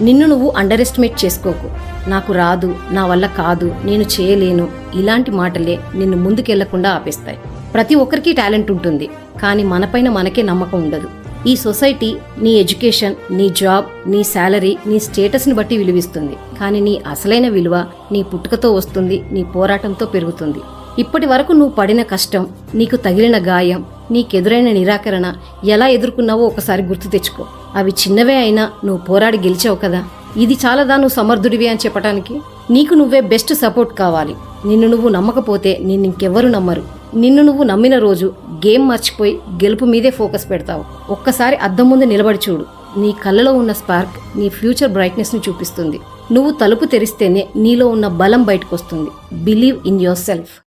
నిన్ను నువ్వు under estimate చేసుకోకు. నాకు రాదు నా వల్ల కాదు నేను చేయలేను. ఇలాంటి మాటలే నిన్ను ముందుకెళ్ళకుండా ఆపేస్తాయి. ప్రతి ఒక్కరికి టాలెంట్ ఉంటుంది కానీ మనపైన మనకే నమ్మకం ఉండదు. ఈ సొసైటీ నీ ఎడ్యుకేషన్ నీ జాబ్ నీ శాలరీ నీ స్టేటస్ని బట్టి విలువిస్తుంది. కానీ నీ అసలైన విలువ నీ పుట్టుకతో వస్తుంది నీ పోరాటంతో పెరుగుతుంది. ఇప్పటి వరకు నువ్వు పడిన కష్టం నీకు తగిలిన గాయం నీకెదురైన నిరాకరణ ఎలా ఎదుర్కొన్నావో ఒకసారి గుర్తు తెచ్చుకో. అవి చిన్నవే అయినా నువ్వు పోరాడి గెలిచావు కదా. ఇది చాలదా నువ్వు సమర్థుడివి అని చెప్పటానికి? నీకు నువ్వే బెస్ట్ సపోర్ట్ కావాలి. నిన్ను నువ్వు నమ్మకపోతే నిన్ను ఇంకెవ్వరు నమ్మరు. నిన్ను నువ్వు నమ్మిన రోజు గేమ్ మర్చిపోయి గెలుపు మీదే ఫోకస్ పెడతావు. ఒక్కసారి అద్దం ముందు నిలబడి చూడు. నీ కళ్ళలో ఉన్న స్పార్క్ నీ ఫ్యూచర్ బ్రైట్నెస్ను చూపిస్తుంది. నువ్వు తలుపు తెరిస్తేనే నీలో ఉన్న బలం బయటకు వస్తుంది బిలీవ్ ఇన్ యువర్ సెల్ఫ్.